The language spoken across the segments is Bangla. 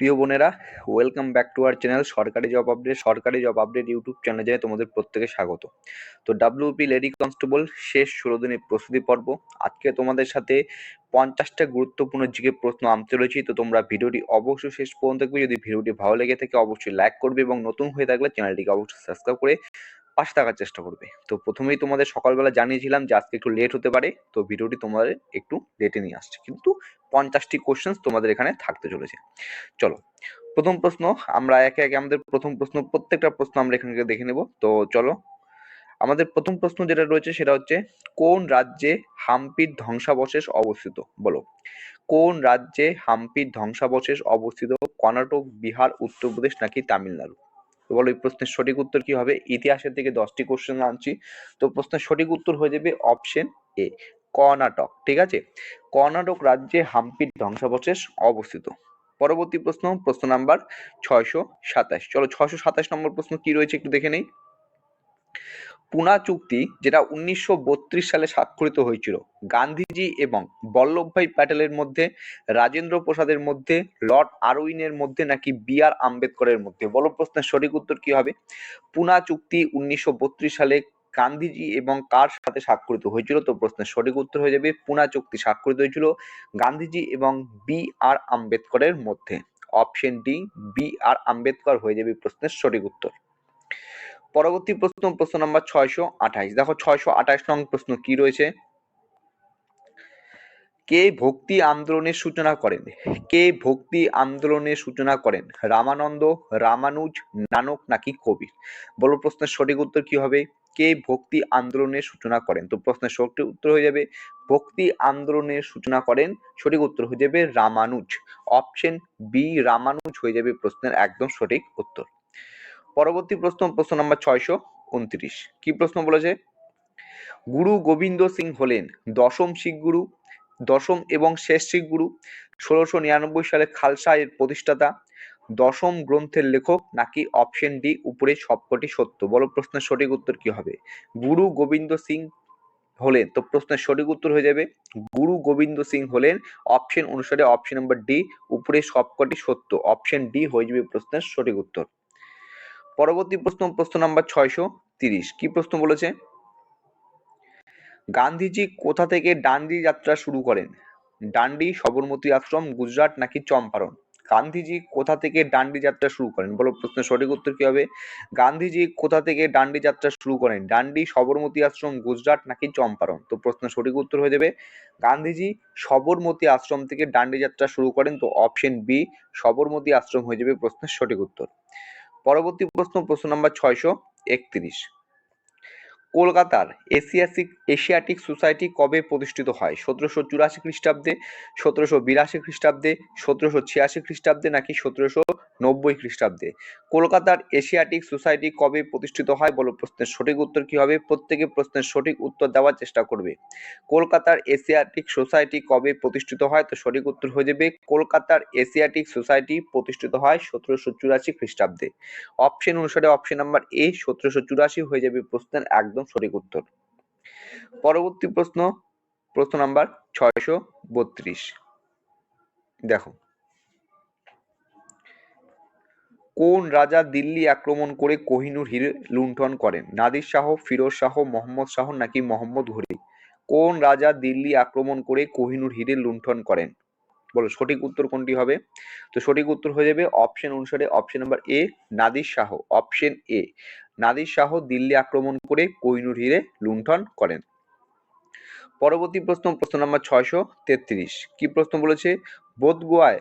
প্রিয় বোনেরা welcome back to our channel সরকারি জব আপডেট সরকারি জব আপডেট ইউটিউব চ্যানেলে তোমাদের প্রত্যেকে স্বাগত। তো ডাব্লিউপি লেডি কনস্টেবল শেষ ষোলো দিনের প্রস্তুতি পর্ব। আজকে তোমাদের সাথে পঞ্চাশটা গুরুত্বপূর্ণ জিকে প্রশ্ন আনতে চলেছি তো তোমরা ভিডিওটি অবশ্যই শেষ পর্যন্ত দেখবে। যদি ভিডিওটি ভালো লেগে থাকে, অবশ্যই লাইক করবে এবং নতুন হয়ে থাকলে চ্যানেলটিকে অবশ্যই সাবস্ক্রাইব করে পাশে থাকার চেষ্টা করবে। তো প্রথমেই তোমাদের সকালবেলা জানিয়েছিলাম যে আজকে একটু লেট হতে পারে, তো ভিডিওটি তোমাদের একটু লেটে নিয়ে আসছে। কিন্তু পঞ্চাশটি কোশ্চেন্স তোমাদের এখানে থাকতে চলেছে। চলো, প্রথম প্রশ্ন, আমরা একে একে আমাদের প্রথম প্রশ্ন, প্রত্যেকটা প্রশ্ন আমরা এখানে দেখে নেব। তো চলো, আমাদের প্রথম প্রশ্ন যেটা রয়েছে সেটা হচ্ছে, কোন রাজ্যে হাম্পির ধ্বংসাবশেষ অবস্থিত? বলো, কোন রাজ্যে হাম্পির ধ্বংসাবশেষ অবস্থিত? কর্ণাটক, বিহার, উত্তরপ্রদেশ নাকি তামিলনাড়ু? তো বলো, এই প্রশ্নের সঠিক উত্তর কি হবে? ইতিহাসের থেকে দশটি কোশ্চেন আনছি। তো প্রশ্নের সঠিক উত্তর হয়ে যাবে অপশন এ কর্ণাটক, ঠিক আছে? কর্ণাটক রাজ্যে হাম্পির ধ্বংসাবশেষ অবস্থিত। পরবর্তী প্রশ্ন প্রশ্ন নাম্বার ছয়শো সাতাশ। চলো, ছয়শো সাতাশ নম্বর প্রশ্ন কি রয়েছে একটু দেখে নেই। পুনা চুক্তি, যেটা উনিশশো বত্রিশ সালে স্বাক্ষরিত হয়েছিল। গান্ধীজি এবং বল্লভভাই প্যাটেলের মধ্যে, রাজেন্দ্র প্রসাদের মধ্যে, লর্ড আরউইনের মধ্যে নাকি বি আর আম্বেদকরের মধ্যে? বলো প্রশ্নের সঠিক উত্তর কি হবে? পুনা চুক্তি উনিশশো বত্রিশ সালে গান্ধীজি এবং কার সাথে স্বাক্ষরিত হয়েছিল? তো প্রশ্নের সঠিক উত্তর হয়ে যাবে, পুনা চুক্তি স্বাক্ষরিত হয়েছিল গান্ধীজি এবং বি আর আম্বেদকরের মধ্যে। Option D, B R Ambedkar হয়ে যাবে প্রশ্নের সঠিক উত্তর। পরবর্তী প্রশ্ন প্রশ্ন নাম্বার ছয়শো আঠাইশ। দেখো ছয়শো আঠাইশ নং প্রশ্ন কি রয়েছে? কে ভক্তি আন্দোলনের সূচনা করেন? কে ভক্তি আন্দোলনের সূচনা করেন? রামানন্দ, রামানুজ, নানক নাকি কবির? বলো প্রশ্নের সঠিক উত্তর কি হবে? কে ভক্তি আন্দোলনের সূচনা করেন? তো প্রশ্নের সঠিক উত্তর হয়ে যাবে, ভক্তি আন্দোলনের সূচনা করেন, সঠিক উত্তর হয়ে যাবে রামানুজ। অপশন বি রামানুজ হয়ে যাবে প্রশ্নের একদম সঠিক উত্তর। পরবর্তী প্রশ্ন প্রশ্ন নাম্বার ছয়শো উনত্রিশ। কি প্রশ্ন বলেছে? গুরু গোবিন্দ সিং হলেন দশম শিখ গুরু, দশম এবং শেষ শিখ গুরু, ষোলোশো নিরানব্বই সালে খালসা এর প্রতিষ্ঠাতা, দশম গ্রন্থের লেখক নাকি অপশন ডি উপরে সবকটি সত্য? বলো প্রশ্নের সঠিক উত্তর কি হবে? গুরু গোবিন্দ সিং হলেন, তো প্রশ্নের সঠিক উত্তর হয়ে যাবে, গুরু গোবিন্দ সিং হলেন অপশন অনুসারে অপশন নাম্বার ডি উপরে সবকটি সত্য, অপশন ডি হয়ে যাবে প্রশ্নের সঠিক উত্তর। পরবর্তী প্রশ্ন প্রশ্ন নাম্বার ছয়শো তিরিশ। কি প্রশ্ন বলেছে? গান্ধীজি কোথা থেকে ডান্ডি যাত্রা শুরু করেন? ডান্ডি, সবরমতী আশ্রম, গুজরাট নাকি চম্পারণ? গান্ধীজি কোথা থেকে ডান্ডি যাত্রা শুরু করেন? বলো প্রশ্নের সঠিক উত্তর কি হবে? গান্ধীজি কোথা থেকে ডান্ডি যাত্রা শুরু করেন? ডান্ডি, সবরমতী আশ্রম, গুজরাট নাকি চম্পারণ? তো প্রশ্নের সঠিক উত্তর হয়ে যাবে, গান্ধীজি সবরমতী আশ্রম থেকে ডান্ডি যাত্রা শুরু করেন। তো অপশন বি সবরমতী আশ্রম হয়ে যাবে প্রশ্নের সঠিক উত্তর। পরবর্তী প্রশ্ন প্রশ্ন নাম্বার ছয়শো একত্রিশ। কলকাতার এশিয়াটিক এশিয়াটিক সোসাইটি কবে প্রতিষ্ঠিত হয়? সতেরোশো চুরাশি খ্রিস্টাব্দে, সতেরোশো বিরাশি খ্রিস্টাব্দে, সতেরোশো ছিয়াশি খ্রিস্টাব্দে নাকি সতেরোশো নব্বই খ্রিস্টাব্দে? কলকাতার এশিয়াটিক সোসাইটি কবে প্রতিষ্ঠিত হয় বলো? প্রশ্নের সঠিক উত্তর কি হবে? প্রত্যেকে প্রশ্নের সঠিক উত্তর দেওয়ার চেষ্টা করবে। কলকাতার এশিয়াটিক সোসাইটি কবে প্রতিষ্ঠিত হয়? তো সঠিক উত্তর হয়ে যাবে কলকাতার এশিয়াটিক সোসাইটি প্রতিষ্ঠিত হয় সতেরোশো চুরাশি খ্রিস্টাব্দে। অপশন অনুসারে অপশন নাম্বার এ সতেরোশো চুরাশি হয়ে যাবে প্রশ্নের একদম সঠিক উত্তর। পরবর্তী প্রশ্ন প্রশ্ন নাম্বার ছয়শো বত্রিশ। দেখো। কোন রাজা দিল্লি আক্রমণ করে কোহিনুর হিরে লুণ্ঠন করেন? নাদির শাহ, ফিরোজ শাহ, মোহাম্মদ শাহ নাকি মোহাম্মদ ঘুরি? কোন রাজা দিল্লি আক্রমণ করে কোহিনুর হিরে লুণ্ঠন করেন? বলো, সঠিক উত্তর কোনটি হবে? তো সঠিক উত্তর হয়ে যাবে অপশন অনুসারে option number A Nadir Shah. Option A Nadir Shah Delhi আক্রমণ করে কোহিনুর হিরে লুণ্ঠন করেন। পরবর্তী প্রশ্ন প্রশ্ন নম্বর ছয়শো তেত্রিশ। কি প্রশ্ন বলেছে? বোধগোয়ায়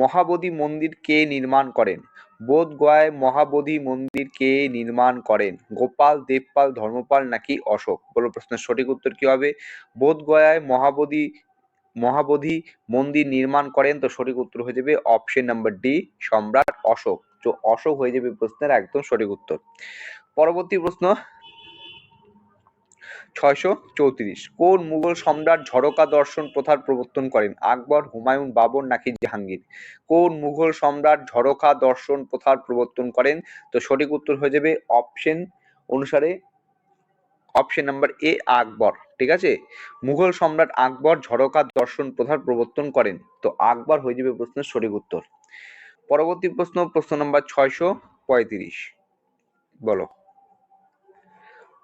মহাবোধি মন্দির কে নির্মাণ করেন? বোধগয়ায় মহাবোধি মন্দির কে নির্মাণ করেন? গোপাল, দেবপাল, ধর্মপাল নাকি অশোক? বলো প্রশ্নের সঠিক উত্তর কি হবে? বোধগয়ায় মহাবোধি মহাবোধি মন্দির নির্মাণ করেন তো সঠিক উত্তর হয়ে যাবে অপশন নাম্বার ডি, সম্রাট অশোক। অশোক হয়ে যাবে প্রশ্নের একদম সঠিক উত্তর। পরবর্তী প্রশ্ন, ছয়শো চৌত্রিশ। কোন মুঘল সম্রাট ঝরকা দর্শন প্রথার প্রবর্তন করেন? আকবর, হুমায়ুন, বাবর নাকি জাহাঙ্গীর? কোন মুঘল সম্রাট ঝরকা দর্শন প্রথার প্রবর্তন করেন? তো সঠিক উত্তর হয়ে যাবে অপশন অনুসারে অপশন নাম্বার এ, আকবর। ঠিক আছে? মুঘল সম্রাট আকবর ঝরকা দর্শন প্রথার প্রবর্তন করেন। তো আকবর হয়ে যাবে প্রশ্নের সঠিক উত্তর। পরবর্তী প্রশ্ন প্রশ্ন নম্বর ছয়শো পঁয়ত্রিশ। বলো।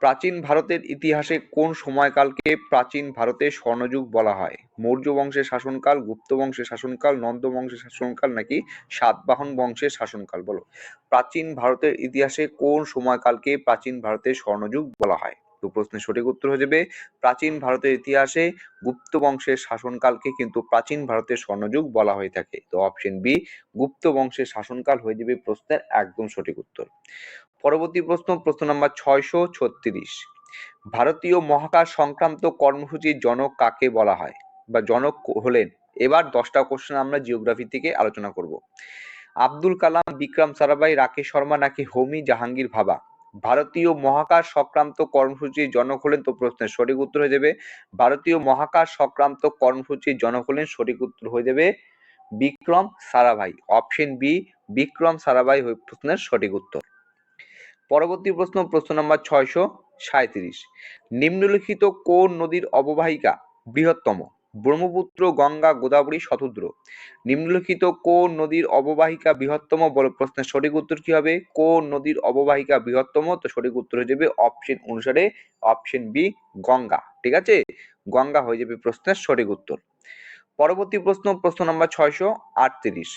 প্রাচীন ভারতের ইতিহাসে কোন সময়কালকে প্রাচীন ভারতের স্বর্ণযুগ বলা হয়? মৌর্য বংশের শাসনকাল, গুপ্ত বংশের শাসনকাল, নন্দ বংশের শাসনকাল নাকি সাতবাহন বংশের শাসনকাল? বলো। প্রাচীন ভারতের ইতিহাসে কোন সময়কালকে প্রাচীন ভারতের স্বর্ণযুগ বলা হয়? তো প্রশ্নের সঠিক উত্তর হয়ে যাবে, প্রাচীন ভারতের ইতিহাসে গুপ্ত বংশের শাসনকালকে কিন্তু প্রাচীন ভারতের স্বর্ণযুগ বলা হয়ে থাকে। তো অপশন বি গুপ্ত বংশের শাসনকাল হয়ে যাবে প্রশ্নের একদম সঠিক উত্তর। পরবর্তী প্রশ্ন প্রশ্ন নাম্বার ছয়শো ছত্রিশ। ভারতীয় মহাকাশ সংক্রান্ত কর্মসূচির জনক কাকে বলা হয়? বা জনক হলেন? এবার দশটা কোশ্চেন আমরা জিওগ্রাফি থেকে আলোচনা করব। আব্দুল কালাম, বিক্রম সারাভাই, রাকেশ শর্মা নাকি হোমি জাহাঙ্গীর ভাবা? ভারতীয় মহাকাশ সংক্রান্ত কর্মসূচির জনক হলেন তো প্রশ্নের সঠিক উত্তর হয়ে যাবে। ভারতীয় মহাকাশ সংক্রান্ত কর্মসূচির জনক হলেন সঠিক উত্তর হয়ে যাবে বিক্রম সারাভাই। অপশন বি, বিক্রম সারাভাই প্রশ্নের সঠিক উত্তর। পরবর্তী প্রশ্ন প্রশ্ন নম্বর ছয়শো সাঁত্রিশ নিম্নলিখিত কোন নদীর অববাহিকা বৃহত্তম? ব্রহ্মপুত্র, গঙ্গা, গোদাবরী, শতদ্র। নিম্নলিখিত কোন নদীর অববাহিকা বৃহত্তম বল প্রশ্নের সঠিক উত্তর কি হবে? কোন নদীর অববাহিকা বৃহত্তম, তো সঠিক উত্তর হয়ে যাবে অপশন অনুসারে অপশন বি গঙ্গা। ঠিক আছে? গঙ্গা হয়ে যাবে প্রশ্নের সঠিক উত্তর। পরবর্তী প্রশ্ন প্রশ্ন নম্বর ছয়শো আটত্রিশ।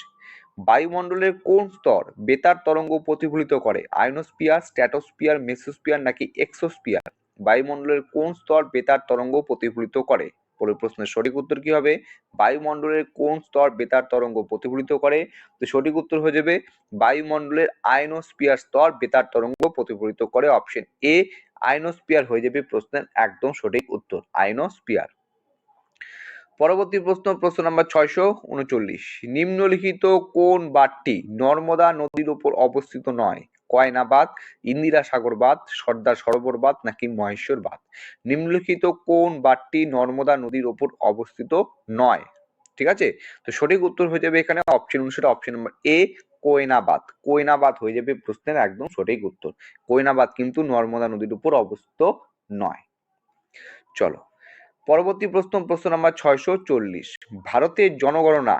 বায়ুমণ্ডলের কোন স্তর বেতার তরঙ্গ প্রতিফলিত করে? আয়নোস্পিয়ার স্ট্র্যাটোস্পিয়ার মেসোস্পিয়ার নাকি এক্সোস্পিয়ার বায়ুমণ্ডলের কোন স্তর বেতার তরঙ্গ প্রতিফলিত করে? পরে প্রশ্নের সঠিক উত্তর কি হবে বায়ুমণ্ডলের কোন স্তর বেতার তরঙ্গ প্রতিফলিত করে? তো সঠিক উত্তর হয়ে যাবে, বায়ুমণ্ডলের আয়নোস্পিয়ার স্তর বেতার তরঙ্গ প্রতিফলিত করে অপশন এ আয়নোস্পিয়ার হয়ে যাবে প্রশ্নের একদম সঠিক উত্তর আয়নোস্পিয়ার পরবর্তী প্রশ্ন প্রশ্ন নাম্বার ছয়শো উনচল্লিশ। নিম্নলিখিত কোন বাঁধটি নর্মদা নদীর উপর অবস্থিত নয়? কয়না বাঁধ ইন্দিরা সাগর বাঁধ সর্দার সরোবর বাঁধ নাকি মহেশ্বর বাঁধ নিম্নলিখিত কোন বাঁধটি নর্মদা নদীর ওপর অবস্থিত নয়? ঠিক আছে? তো সঠিক উত্তর হয়ে যাবে এখানে অপশন অনুসারে অপশন নাম্বার এ কোয়নাবাদ। কোয়নাবাদ হয়ে যাবে প্রশ্নের একদম সঠিক উত্তর। কোয়নাবাদ কিন্তু নর্মদা নদীর উপর অবস্থিত নয়। চলো, পরবর্তী প্রশ্ন প্রশ্ন নাম্বার ছয়শো চল্লিশ। ভারতের জনগণনা,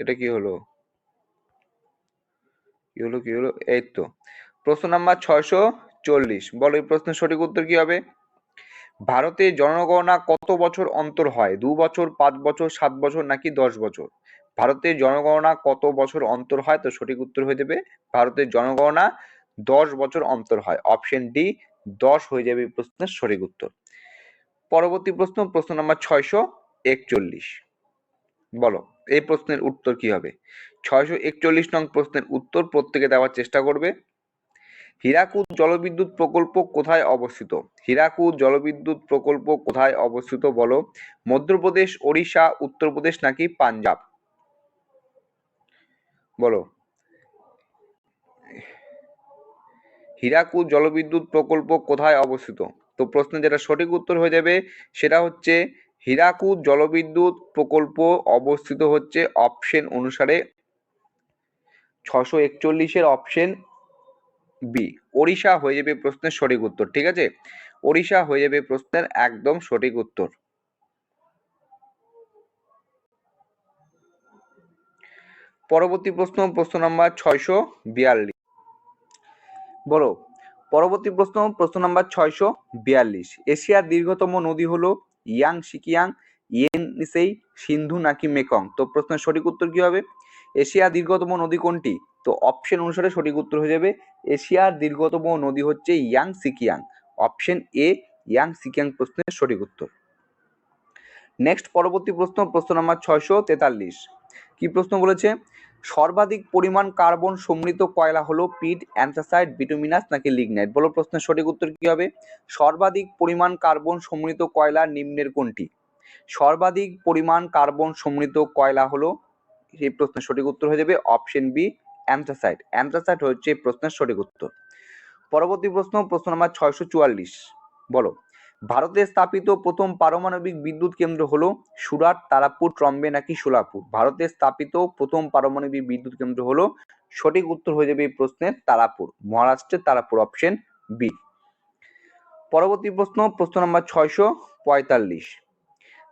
এটা কি হলো? হলো কি হলো? এই তো। প্রশ্ন নাম্বার ছয়শো চল্লিশ। বলো, এই প্রশ্নের সঠিক উত্তর কি হবে? ভারতের জনগণনা কত বছর অন্তর হয়? দু বছর, পাঁচ বছর, সাত বছর নাকি দশ বছর? ভারতের জনগণনা কত বছর অন্তর হয়? তো সঠিক উত্তর হয়ে যাবে ভারতের জনগণনা দশ বছর অন্তর হয়। অপশন ডি, দশ হয়ে যাবে প্রশ্নের সঠিক উত্তর। পরবর্তী প্রশ্ন প্রশ্ন নাম্বার ছয়শো একচল্লিশ। বলো। এই প্রশ্নের উত্তর কি হবে? ছয়শো একচল্লিশ নং প্রশ্নের উত্তর প্রত্যেকে দেওয়ার চেষ্টা করবে। হীরাকুদ জলবিদ্যুৎ প্রকল্প কোথায় অবস্থিত? হীরাকুদ জলবিদ্যুৎ প্রকল্প কোথায় অবস্থিত বলো? মধ্যপ্রদেশ, ওড়িশা, উত্তরপ্রদেশ নাকি পাঞ্জাব? বলো। হীরাকুদ জলবিদ্যুৎ প্রকল্প কোথায় অবস্থিত? তো প্রশ্নের যেটা সঠিক উত্তর হয়ে যাবে সেটা হচ্ছে হীরাকুদ জলবিদ্যুৎ প্রকল্প অবস্থিত হচ্ছে অপশন অনুসারে ছশো একচল্লিশের অপশন বি ওড়িশা হয়ে যাবে প্রশ্নের সঠিক উত্তর, ঠিক আছে? ওড়িশা হয়ে যাবে প্রশ্নের একদম সঠিক উত্তর। পরবর্তী প্রশ্ন প্রশ্ন নাম্বার ছয়শো বিয়াল্লিশ। বলো, পরবর্তী প্রশ্ন প্রশ্ন নাম্বার ছয়শো বিয়াল্লিশ। এশিয়ার দীর্ঘতম নদী হলো ইয়াং সিকিয়াং ইয়েনসেই সিন্ধু নাকি মেকং? তো প্রশ্নের সঠিক উত্তর কি হবে? এশিয়ার দীর্ঘতম নদী কোনটি? তো অপশন অনুসারে সঠিক উত্তর হয়ে যাবে, এশিয়ার দীর্ঘতম নদী হচ্ছে young Sikiang option a young Sikiang প্রশ্নের সঠিক উত্তর। নেক্সট পরবর্তী প্রশ্ন প্রশ্ন নাম্বার ছয়শো তেতাল্লিশ। কি প্রশ্ন বলেছে? সর্বাধিক পরিমাণ কার্বন সমৃদ্ধ কয়লা হলো পিট, অ্যান্থ্রাসাইড, বিটুমিনাস নাকি লিগনাইট বলো প্রশ্নের সঠিক উত্তর কি হবে? সর্বাধিক পরিমাণ কার্বন সমৃদ্ধ কয়লা নিম্নের কোনটি? সর্বাধিক পরিমাণ কার্বন সমৃদ্ধ কয়লা হলো, এই প্রশ্নের সঠিক উত্তর হয়ে যাবে অপশন বি, অ্যান্থ্রাসাইড। অ্যান্থ্রাসাইড হচ্ছে প্রশ্নের সঠিক উত্তর। পরবর্তী প্রশ্ন প্রশ্ন নাম্বার ছয়শো চুয়াল্লিশ। বলো ভারতে স্থাপিত প্রথম পারমাণবিক বিদ্যুৎ কেন্দ্র হলো সুরাট, তারাপুর, ট্রম্বে নাকি সোলাপুর? ভারতে স্থাপিত প্রথম পারমাণবিক বিদ্যুৎ কেন্দ্র হলো সঠিক উত্তর হয়ে যাবে এই প্রশ্নের তারাপুর। মহারাষ্ট্রের তারাপুর অপশন বি পরবর্তী প্রশ্ন প্রশ্ন নাম্বার ছয়শো পঁয়তাল্লিশ।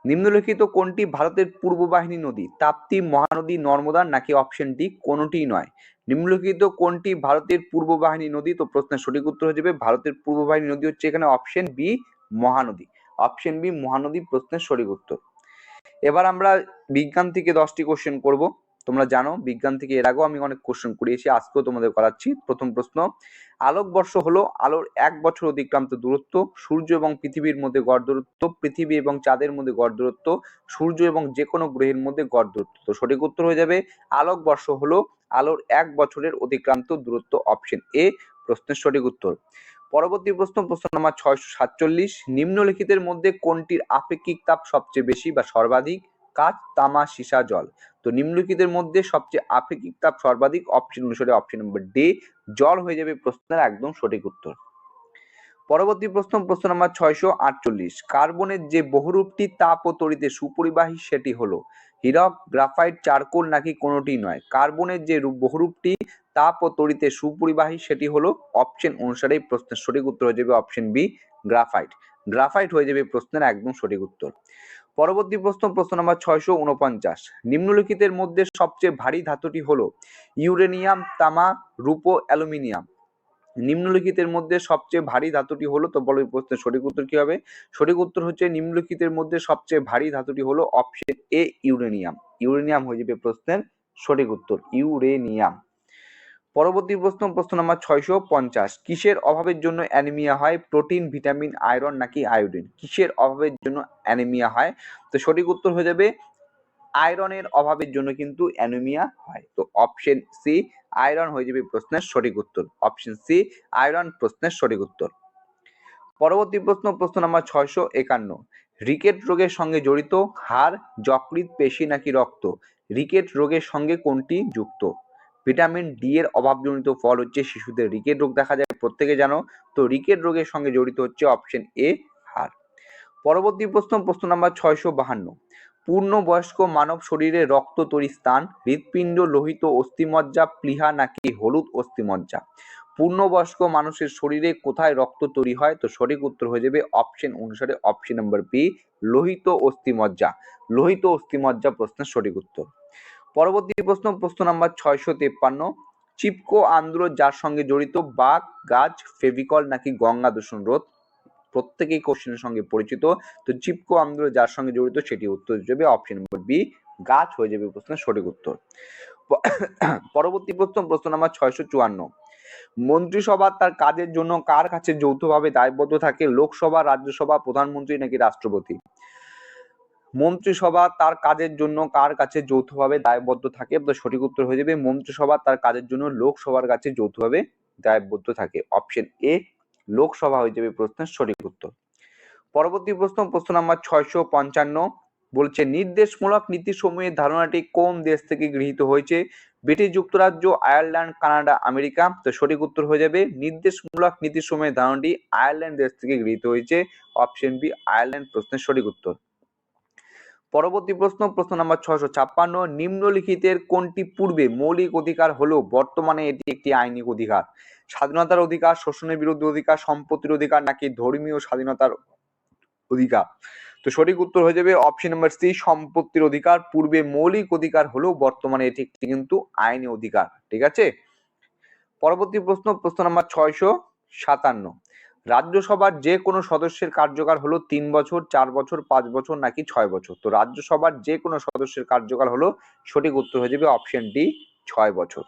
নিম্নলিখিত কোনটি ভারতের পূর্ব বাহিনী নদী? তাপ্তি, মহানদী, নর্মদা নাকি অপশন ডি কোনটিই নয়। নিম্নলিখিত কোনটি ভারতের পূর্ব বাহিনী নদী? তো প্রশ্নের সঠিক উত্তর হয়ে যাবে ভারতের পূর্ব বাহিনী নদী হচ্ছে এখানে option B Mahanadi. Option B Mahanadi প্রশ্নের সঠিক উত্তর। এবার আমরা বিজ্ঞান থেকে দশটি কোশ্চেন করব। তোমরা জানো, বিজ্ঞান থেকে এর আগেও আমি অনেক কোশ্চেন করিয়েছি, আজকেও তোমাদের করাচ্ছি। প্রথম প্রশ্ন আলোকবর্ষ হলো আলোর এক বছর অতিক্রান্ত দূরত্ব, সূর্য এবং পৃথিবীর মধ্যে গড় দূরত্ব, পৃথিবী এবং চাঁদের মধ্যে গড় দূরত্ব, সূর্য এবং যে কোনো গ্রহের মধ্যে গড় দূরত্ব। তো সঠিক উত্তর হয়ে যাবে আলোকবর্ষ হলো আলোর এক বছরের অতিক্রান্ত দূরত্ব অপশন এ প্রশ্নের সঠিক উত্তর। পরবর্তী প্রশ্ন প্রশ্ন নম্বর ছয়শো সাতচল্লিশ। নিম্নলিখিতের মধ্যে কোনটির আপেক্ষিক তাপ সবচেয়ে বেশি বা সর্বাধিক? কাঁচ, তামা, সীসা, জল। তো নিম্নলিখিতের মধ্যে সবচেয়ে আপেক্ষিক তাপ সর্বাধিক অপশন অনুসারে অপশন নম্বর ডে জল হয়ে যাবে প্রশ্নের একদম সঠিক উত্তর। পরবর্তী প্রশ্ন প্রশ্ন নম্বর ছয়শো আটচল্লিশ। কার্বনের যে বহুরূপটি তাপ ও তড়িতে সুপরিবাহী, সেটি হলো হীরক, গ্রাফাইট, চারকোল নাকি কোনোটি নয়। কার্বনের যে রূপ- বহুরূপটি তাপ ও তড়িতে সুপরিবাহী, সেটি হলো অপশন অনুসারে প্রশ্নের সঠিক উত্তর হয়ে যাবে অপশন বি, গ্রাফাইট। গ্রাফাইট হয়ে যাবে প্রশ্নের একদম সঠিক উত্তর। পরবর্তী প্রশ্ন প্রশ্ন নম্বর ছয়শো উনপঞ্চাশ নিম্নলিখিতের মধ্যে সবচেয়ে ভারী ধাতুটি হলো ইউরেনিয়াম, তামা, রূপো, অ্যালুমিনিয়াম। নিম্নলিখিতের মধ্যে সবচেয়ে ভারী ধাতুটি হলো, তো বলো প্রশ্নের সঠিক উত্তর কি হবে? সঠিক উত্তর হচ্ছে নিম্নলিখিতের মধ্যে সবচেয়ে ভারী ধাতুটি হলো অপশন এ, ইউরেনিয়াম। ইউরেনিয়াম হয়ে যাবে প্রশ্নের সঠিক উত্তর, ইউরেনিয়াম। পরবর্তী প্রশ্ন প্রশ্ন নম্বর ছয়শো পঞ্চাশ। কিসের অভাবের জন্য অ্যানিমিয়া হয়? প্রোটিন, ভিটামিন, আয়রন নাকি আয়োডিন? কিসের অভাবের জন্য অ্যানিমিয়া হয়? তো সঠিক উত্তর হয়ে যাবে, আয়রনের অভাবের জন্য কিন্তু অ্যানিমিয়া হয়। তো অপশন সি আয়রন হয়ে যাবে প্রশ্নের সঠিক উত্তর। অপশন সি আয়রন প্রশ্নের সঠিক উত্তর। পরবর্তী প্রশ্ন প্রশ্ন নাম্বার ছয়শো একান্ন। রিকেট রোগের সঙ্গে জড়িত হাড়, যকৃৎ, পেশি নাকি রক্ত? রিকেট রোগের সঙ্গে কোনটি যুক্ত? ভিটামিন ডি এর অভাবজনিত ফল হচ্ছে শিশুদের রিকেট রোগ দেখা যায় প্রত্যেকে জানো। তো রিকেট রোগের সঙ্গে জড়িত হচ্ছে অপশন এ হাড়। পরবর্তী প্রশ্ন প্রশ্ন নাম্বার ছয়শো বাহান্ন। পূর্ণবয়স্ক মানব শরীরে রক্ত তৈরি স্থান, হৃৎপিণ্ড, লোহিত অস্থিমজ্জা, প্লীহা নাকি হলুদ অস্থিমজ্জা? পূর্ণবয়স্ক মানুষের শরীরে কোথায় রক্ত তৈরি হয়? তো সঠিক উত্তর হয়ে যাবে অপশন অনুসারে অপশন নম্বর বি লোহিত অস্থিমজ্জা। লোহিত অস্থিমজ্জা প্রশ্নের সঠিক উত্তর। পরবর্তী প্রশ্ন প্রশ্ন নাম্বার ছয়শো তেপ্পান্ন। চিপকো আন্দোলন যার সঙ্গে জড়িত বাঘ, গাছ, ফেভিকল নাকি গঙ্গা দূষণ রোধ? প্রত্যেকেই কোশ্চেনের সঙ্গে পরিচিত। তো চিপকো আন্দোলন যার সঙ্গে জড়িত সেটি উত্তর যাবে অপশন নম্বর বি গাছ হয়ে যাবে প্রশ্নের সঠিক উত্তর। পরবর্তী প্রশ্ন প্রশ্ন নাম্বার ছয়শো চুয়ান্ন। মন্ত্রিসভা তার কাজের জন্য কার কাছে যৌথভাবে দায়বদ্ধ থাকে? লোকসভা, রাজ্যসভা, প্রধানমন্ত্রী নাকি রাষ্ট্রপতি? মন্ত্রিসভা তার কাজের জন্য কার কাছে যৌথভাবে দায়বদ্ধ থাকে? সঠিক উত্তর হয়ে যাবে, মন্ত্রিসভা তার কাজের জন্য লোকসভার কাছে যৌথভাবে দায়বদ্ধ থাকে। অপশন এ লোকসভা হয়ে যাবে প্রশ্নের সঠিক উত্তর। পরবর্তী প্রশ্ন প্রশ্ন নাম্বার ছয়শো পঞ্চান্ন বলছে, নির্দেশমূলক নীতি নীতিসমূহের ধারণাটি কোন দেশ থেকে গৃহীত হয়েছে? ব্রিটিশ যুক্তরাজ্য, আয়ারল্যান্ড, কানাডা, আমেরিকা। তো সঠিক উত্তর হয়ে যাবে, নির্দেশমূলক নীতি নীতিসমূহের ধারণাটি আয়ারল্যান্ড দেশ থেকে গৃহীত হয়েছে। অপশন বি, আয়ারল্যান্ড প্রশ্নের সঠিক উত্তর। পরবর্তী প্রশ্ন প্রশ্ন নাম্বার ছয়শো ছাপ্পান্ন, নিম্নলিখিতের কোনটি পূর্বে মৌলিক অধিকার হলেও বর্তমানে এটি একটি আইনি অধিকার? স্বাধীনতার অধিকার, শোষণের বিরুদ্ধে অধিকার, সম্পত্তির অধিকার নাকি ধর্মীয় স্বাধীনতার অধিকার? তো সঠিক উত্তর হয়ে যাবে অপশন নাম্বার সি সম্পত্তির অধিকার। পূর্বে মৌলিক অধিকার হলেও বর্তমানে এটি একটি কিন্তু আইনি অধিকার, ঠিক আছে? পরবর্তী প্রশ্ন প্রশ্ন নাম্বার ছয়শো সাতান্ন। রাজ্যসভার যে কোনো সদস্যের কার্যকাল হলো তিন বছর, চার বছর, পাঁচ বছর নাকি ছয় বছর? তো রাজ্যসভার যে কোনো সদস্যের কার্যকাল হলো সঠিক উত্তর হয়ে যাবে অপশন ডি ছয় বছর।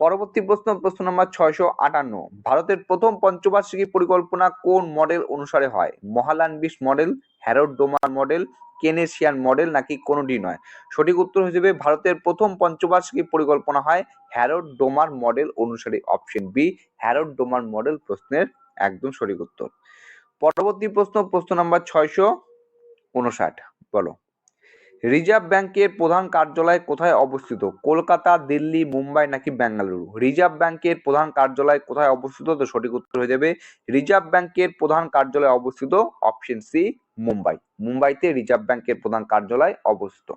পরবর্তী প্রশ্ন প্রশ্ন নাম্বার ছয়শো আটান্ন। ভারতের প্রথম পঞ্চবার্ষিকী পরিকল্পনা কোন মডেল অনুসারে হয়? Mahalanobis model Harrod Domar model Keynesian model নাকি কোনোটি নয়? সঠিক উত্তর হিসেবে ভারতের প্রথম পঞ্চবার্ষিকী পরিকল্পনা হয় হ্যারোড ডোমার মডেল অনুসারে option B Harrod Domar model প্রশ্নের একদম সঠিক উত্তর। পরবর্তী প্রশ্ন প্রশ্ন নাম্বার ছয়শো উনষাট, বলো। রিজার্ভ ব্যাংকের প্রধান কার্যালয় কোথায় অবস্থিত? কলকাতা, দিল্লি, মুম্বাই নাকি বেঙ্গালুরু রিজার্ভ ব্যাংকের প্রধান কার্যালয় কোথায় অবস্থিত? তো সঠিক উত্তর হয়ে যাবে, রিজার্ভ ব্যাংকের প্রধান কার্যালয় অবস্থিত অপশন সি, মুম্বাই। মুম্বাইতে রিজার্ভ ব্যাংকের প্রধান কার্যালয় অবস্থিত।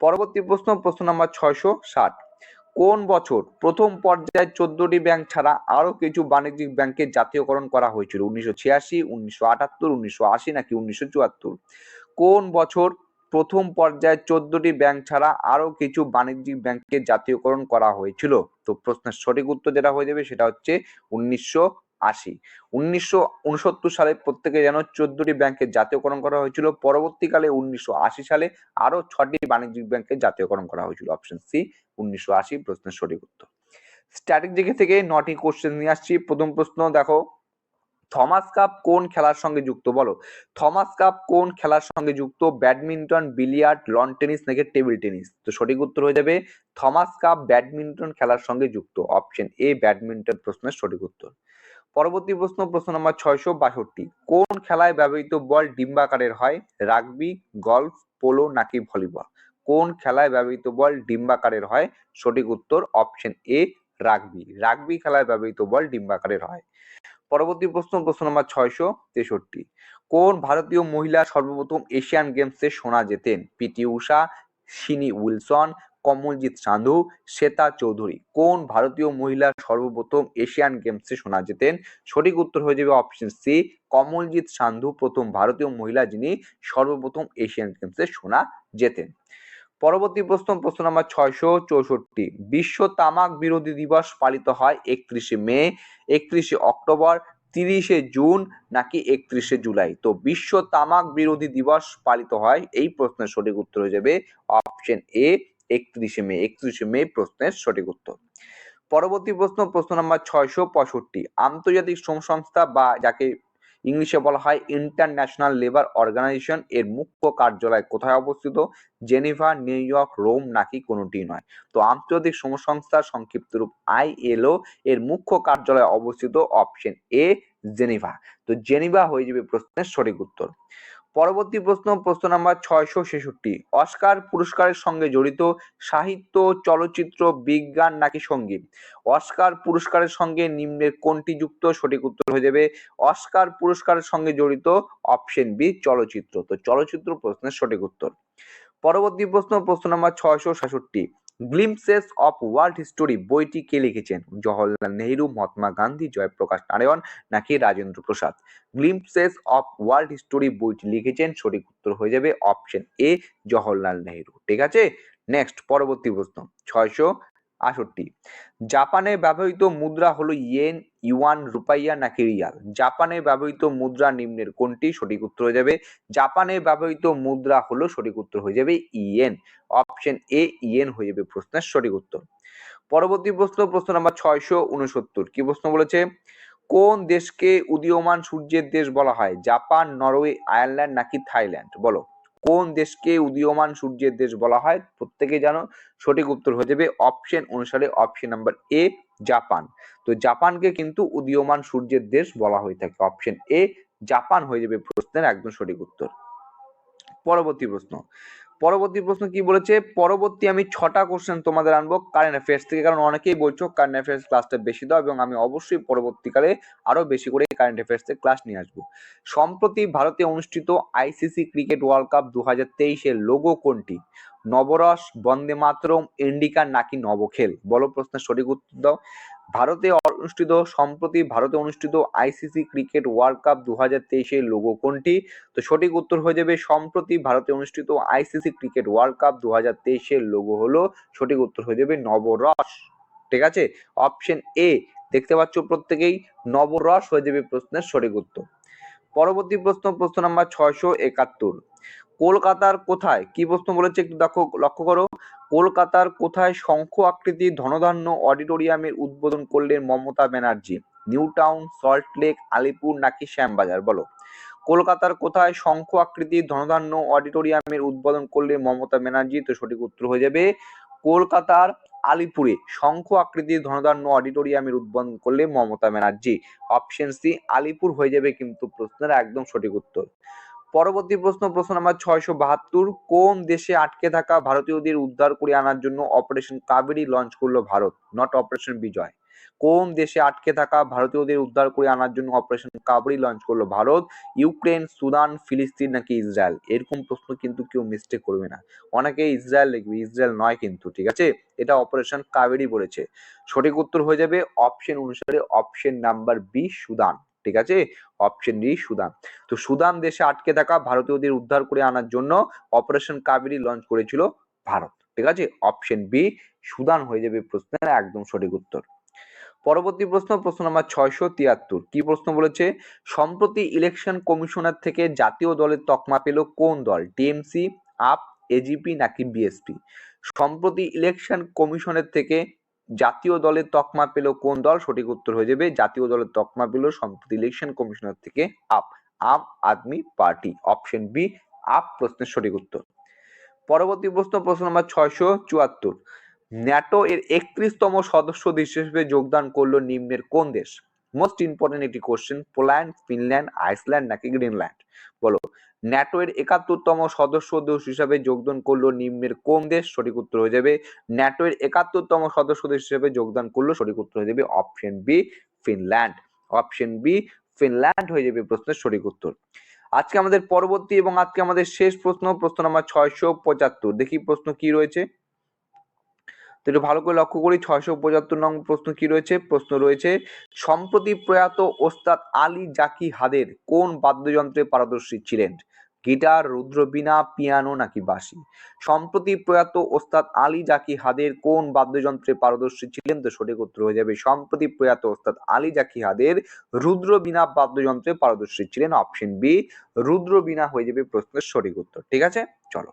পরবর্তী প্রশ্ন প্রশ্ন নাম্বার ছয়শো ষাট। কোন বছর প্রথম পর্যায়ে চোদ্দটি ব্যাংক ছাড়া আরও কিছু বাণিজ্যিক ব্যাংকের জাতীয়করণ করা হয়েছিল? উনিশশো ছিয়াশি, উনিশশো আটাত্তর, উনিশশো আশি নাকি উনিশশো চুয়াত্তর? কোন বছর প্রথম পর্যায়ে চোদ্দটি ব্যাংক ছাড়া আরও কিছু বাণিজ্যিক ব্যাংকের জাতীয়করণ করা হয়েছিল। তো প্রশ্নের সঠিক উত্তর যেটা হয়ে যাবে সেটা হচ্ছে উনিশশো আশি। উনিশশো সালে প্রত্যেকে যেন চোদ্দটি ব্যাংকের জাতীয়করণ করা হয়েছিল। পরবর্তীকালে উনিশশো আশি সালে আরও ছটি বাণিজ্যিক ব্যাংকের জাতীয়করণ করা হয়েছিল। অপশন সি উনিশশো আশি, প্রশ্নের সঠিক উত্তর। স্ট্র্যাটেজি থেকে নটি কোশ্চেন নিয়ে আসছি। প্রথম প্রশ্ন, দেখো। থমাস কাপ কোন খেলার সঙ্গে যুক্ত? বলো। থমাস কাপ কোন খেলার সঙ্গে যুক্ত? ব্যাডমিন্টন, বিলিয়ার্ড, লন টেনিস নাকি টেবিল টেনিস? তো সঠিক উত্তর হয়ে যাবে, থমাস কাপ ব্যাডমিন্টন খেলার সঙ্গে যুক্ত। অপশন এ, ব্যাডমিন্টন প্রশ্নের সঠিক উত্তর। পরবর্তী প্রশ্ন প্রশ্ন নম্বর ছয়শো বাষট্টি। কোন খেলায় ব্যবহৃত বল ডিম্বাকারের হয়? রাগবি, গলফ, পোলো নাকি ভলিবল? কোন খেলায় ব্যবহৃত বল ডিম্বাকারের হয়? সঠিক উত্তর অপশন এ, রাগবি। রাগবি খেলায় ব্যবহৃত বল ডিম্বাকারের হয়। পরবর্তী প্রশ্ন প্রশ্ন নম্বর ছয়শো তেষট্টি। কোন ভারতীয় মহিলা সর্বপ্রথম এশিয়ান গেমসে সোনা জেতেন? PT Usha Shiny Wilson, Kamaljit Sandhu, Shweta Chowdhury. কোন ভারতীয় মহিলা সর্বপ্রথম এশিয়ান গেমসে সোনা জেতেন? সঠিক উত্তর হয়ে যাবে অপশন সি, কমলজিৎ সান্ধু, প্রথম ভারতীয় মহিলা যিনি সর্বপ্রথম এশিয়ান গেমসে সোনা জেতেন। পরবর্তী প্রশ্ন প্রশ্ন নাম্বার ছয়শো চৌষট্টি। বিশ্ব তামাক বিরোধী দিবস পালিত হয় একত্রিশে মে, একত্রিশে অক্টোবর, তিরিশে জুন নাকি একত্রিশে জুলাই। তো বিশ্ব তামাক বিরোধী দিবস পালিত হয়, এই প্রশ্নের সঠিক উত্তর হয়ে যাবে অপশন এ, একত্রিশে মে। একত্রিশে মে প্রশ্নের সঠিক উত্তর। পরবর্তী প্রশ্ন প্রশ্ন নাম্বার ছয়শো পঁয়ষট্টি। আন্তর্জাতিক শ্রম সংস্থা বা যাকে ইংলিশে বলা হয় ইন্টারন্যাশনাল লেবার অর্গানাইজেশন। এর মুখ্য কার্যালয় কোথায় অবস্থিত? জেনিভা, নিউ ইয়র্ক, রোম নাকি কোনোটি নয়? তো আন্তর্জাতিক শ্রম সংস্থার সংক্ষিপ্ত রূপ আইএলও এর মুখ্য কার্যালয় অবস্থিত অপশন এ, জেনিভা। তো জেনিভা হয়ে যাবে প্রশ্নের সঠিক উত্তর। পরবর্তী প্রশ্ন প্রশ্ন নাম্বার ছয়শো ছেষট্টি। অস্কার পুরস্কারের সঙ্গে জড়িত সাহিত্য, চলচ্চিত্র, বিজ্ঞান নাকি সংগীত? অস্কার পুরস্কারের সঙ্গে নিম্নের কোনটি যুক্ত? সঠিক উত্তর হয়ে যাবে অস্কার পুরস্কারের সঙ্গে জড়িত অপশন বি, চলচ্চিত্র। তো চলচ্চিত্র প্রশ্নের সঠিক উত্তর। পরবর্তী প্রশ্ন প্রশ্ন নাম্বার ছয়শো সাতষট্টি গ্লিমসেস অফ ওয়ার্ল্ড হিস্টোরি বইটি কে লিখেছেন? জওহরলাল নেহরু, মহাত্মা গান্ধী, জয়প্রকাশ নারায়ণ নাকি Rajendra Prasad? Glimpses of world history বইটি লিখেছেন, সঠিক উত্তর হয়ে যাবে অপশন এ জওহরলাল নেহরু। ঠিক আছে? নেক্সট পরবর্তী প্রশ্ন। ছয়শো আষট্টি জাপানে ব্যবহৃত মুদ্রা হলো ইয়েন, ইউয়ান, রুপাইয়া নাকি রিয়াল? জাপানে ব্যবহৃত মুদ্রা নিম্নের কোনটি? সঠিক উত্তর হয়ে যাবে। জাপানে ব্যবহৃত মুদ্রা হলো সঠিক উত্তর হয়ে যাবে ইয়েন। অপশন এ, ইয়েন হয়ে যাবে প্রশ্নের সঠিক উত্তর। পরবর্তী প্রশ্ন প্রশ্ন নাম্বার ছয়শো উনসত্তর। কি প্রশ্ন বলেছে? কোন দেশকে উদীয়মান সূর্যের দেশ বলা হয়? জাপান, নরওয়ে, আয়ারল্যান্ড নাকি থাইল্যান্ড? বলো। কোন দেশকে উদীয়মান সূর্যের দেশ বলা হয়? প্রত্যেকে জানো, সঠিক উত্তর হয়ে যাবে অপশন অনুসারে অপশন নাম্বার এ জাপান তো জাপানকে কিন্তু উদীয়মান সূর্যের দেশ বলা হয়ে থাকে। অপশন এ জাপান হয়ে যাবে প্রশ্নের একদম সঠিক উত্তর। পরবর্তী প্রশ্ন পরবর্তী প্রশ্ন কি বলেছে? পরবর্তী আমি ছটা কোশ্চেন তোমাদের আনব কারেন্ট অ্যাফেয়ার্স থেকে, কারণ অনেকেই বলছো কারেন্ট অ্যাফেয়ার্স ক্লাসটা বেশি দাও এবং আমি অবশ্যই পরবর্তীকালে আরও বেশি করে কারেন্ট অ্যাফেয়ার্স থেকে ক্লাস নিয়ে আসব। সম্প্রতি ভারতে অনুষ্ঠিত আইসিসি ক্রিকেট ওয়ার্ল্ড কাপ দু হাজার তেইশের লোগো কোনটি? নবরস, বন্দে মাতরম, ইন্ডিকা নাকি নবখেল? বলো প্রশ্নের সঠিক উত্তর দাও। ভারতে অনুষ্ঠিত, সম্প্রতি ভারতে অনুষ্ঠিত আইসিসি ক্রিকেট ওয়ার্ল্ড কাপ দু হাজার তেইশের লোগো কোনটি? তো সঠিক উত্তর হয়ে যাবে, সম্প্রতি ভারতে অনুষ্ঠিত আইসিসি ক্রিকেট ওয়ার্ল্ড কাপ দু হাজার তেইশের লোগো হলো, সঠিক উত্তর হয়ে যাবে নবরস। ঠিক আছে? অপশন এ, দেখতে পাচ্ছ প্রত্যেকেই, নবরস হয়ে যাবে প্রশ্নের সঠিক উত্তর। পরবর্তী প্রশ্ন প্রশ্ন নাম্বার ছয়শো একাত্তর। কলকাতার কোথায়? কি প্রশ্ন বলেছে একটু দেখো, লক্ষ্য করো। কলকাতার কোথায় শঙ্খ আকৃতির ধনধান্য অডিটোরিয়ামের উদ্বোধন করলেন মমতা ব্যানার্জি? নিউ টাউন, সল্ট লেক, আলিপুর নাকি শ্যামবাজার? বলো। কলকাতার কোথায় শঙ্খ আকৃতির ধনধান্য অডিটোরিয়ামের উদ্বোধন করলেন মমতা ব্যানার্জি? তো সঠিক উত্তর হয়ে যাবে, কলকাতার আলিপুরে শঙ্খ আকৃতির ধনধান্য অডিটোরিয়ামের উদ্বোধন করলে মমতা ব্যানার্জি। অপশন সি, আলিপুর হয়ে যাবে কিন্তু প্রশ্নের একদম সঠিক উত্তর। পরবর্তী প্রশ্ন প্রশ্ন নাম্বার ছয়শো বাহাত্তর, কোন দেশে আটকে থাকা ভারতীয়দের উদ্ধার করে আনার জন্য অপারেশন কাবেরী লঞ্চ করল ভারত? নট অপারেশন বিজয়। কোন দেশে আটকে থাকা ভারতীয়দের উদ্ধার করে আনার জন্য অপারেশন কাবেরী লঞ্চ করল ভারত? ইউক্রেন, সুদান, ফিলিস্তিন নাকি ইসরায়েল? এরকম প্রশ্ন কিন্তু কেউ মিস্টেক করবে না। অনেকে ইসরায়েল লিখবে, ইসরায়েল নয় কিন্তু, ঠিক আছে? এটা অপারেশন কাবেরি বলেছে। সঠিক উত্তর হয়ে যাবে অপশন অনুসারে অপশন নাম্বার বি সুদান। ঠিক আছে? Option D Sudan. তো সুদান দেশে আটকে থাকা ভারতীয়দের উদ্ধার করে আনার জন্য অপারেশন কাবেরী লঞ্চ করেছিল ভারত। ঠিক আছে? অপশন বি সুদান হয়ে যাবে প্রশ্নের একদম সঠিক উত্তর। পরবর্তী প্রশ্ন প্রশ্ন নাম্বার ছয়শো তিয়াত্তর। কি প্রশ্ন বলেছে? সম্প্রতি ইলেকশন কমিশনার থেকে জাতীয় দলের তকমা পেল কোন দল? টিএমসি আপ এজিপি নাকি বিএসপি সম্প্রতি ইলেকশন কমিশনের থেকে জাতীয় দলের তকমা পেল কোন দল সঠিক উত্তর হয়ে যাবে? জাতীয় দলের তকমা পেল সম্প্রতি ইলেকশন কমিশনার থেকে AAP Aam Aadmi party. Option B AAP প্রশ্নের সঠিক উত্তর। পরবর্তী প্রশ্ন প্রশ্ন নম্বর ছয়শো চুয়াত্তর। ন্যাটো এর একত্রিশতম সদস্য দেশ হিসেবে যোগদান করল নিম্নের কোন দেশ? মোস্ট ইম্পর্টেন্ট একটি কোশ্চেন পোল্যান্ড ফিনল্যান্ড আইসল্যান্ড নাকি গ্রিনল্যান্ড বলো। ন্যাটো এর একাত্তরতম সদস্য দেশ হিসাবে যোগদান করল নিম্নের কোন দেশ? সঠিক উত্তর হয়ে যাবে ন্যাটো এর একাত্তরতম সদস্য দেশ হিসেবে যোগদান করল, সঠিক উত্তর হয়ে যাবে option B Finland option B Finland হয়ে যাবে প্রশ্নের সঠিক উত্তর। আজকে আমাদের পরবর্তী এবং আজকে আমাদের শেষ প্রশ্ন প্রশ্ন নাম্বার ছয়শো পঁচাত্তর। দেখি প্রশ্ন কি রয়েছে। তো একটু ভালো করে লক্ষ্য করি। ছয়শো পঁচাত্তর নং প্রশ্ন কি রয়েছে? প্রশ্ন রয়েছে, সম্প্রতি প্রয়াত ওস্তাদ আলী জাকি হাদের কোন বাদ্যযন্ত্রে পারদর্শী ছিলেন? গিটার, রুদ্রবীণা, পিয়ানো নাকি বাঁশি? সম্প্রতি প্রয়াত ওস্তাদ আলী জাকি হাদের কোন বাদ্যযন্ত্রে পারদর্শী ছিলেন? তো সঠিক উত্তর হয়ে যাবে, সম্প্রতি প্রয়াত ওস্তাদ আলী জাকি হাদের রুদ্রবীণা বাদ্যযন্ত্রে পারদর্শী ছিলেন। অপশন বি, রুদ্রবীণা হয়ে যাবে প্রশ্নের সঠিক উত্তর। ঠিক আছে? চলো।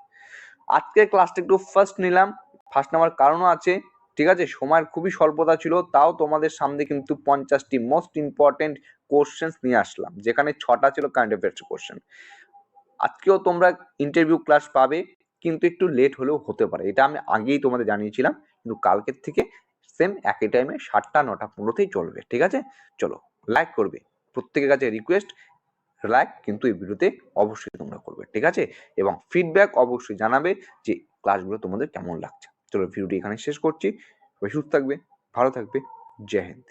আজকের ক্লাসটা একটু ফার্স্ট নিলাম। ফার্স্ট নেওয়ার কারণও আছে, ঠিক আছে? সময়ের খুবই স্বল্পতা ছিল, তাও তোমাদের সামনে কিন্তু পঞ্চাশটি মোস্ট ইম্পর্টেন্ট কোশ্চেন্স নিয়ে আসলাম, যেখানে ছটা ছিল কারেন্ট অ্যাফেয়ার্স কোশ্চেন আজকেও তোমরা ইন্টারভিউ ক্লাস পাবে, কিন্তু একটু লেট হলেও হতে পারে, এটা আমি আগেই তোমাদের জানিয়েছিলাম, কিন্তু কালকের থেকে সেম একই টাইমে সাতটা, নটা, পনেরোতেই চলবে, ঠিক আছে? চলো লাইক করবে, প্রত্যেকের কাছে রিকোয়েস্ট লাইক কিন্তু এই ভিডিওতে অবশ্যই তোমরা করবে, ঠিক আছে? এবং ফিডব্যাক অবশ্যই জানাবে যে ক্লাসগুলো তোমাদের কেমন লাগছে। চলো ভিডিওটি এখানে শেষ করছি। সুস্থ থাকবে ভালো থাকবে। জয় হিন্দ।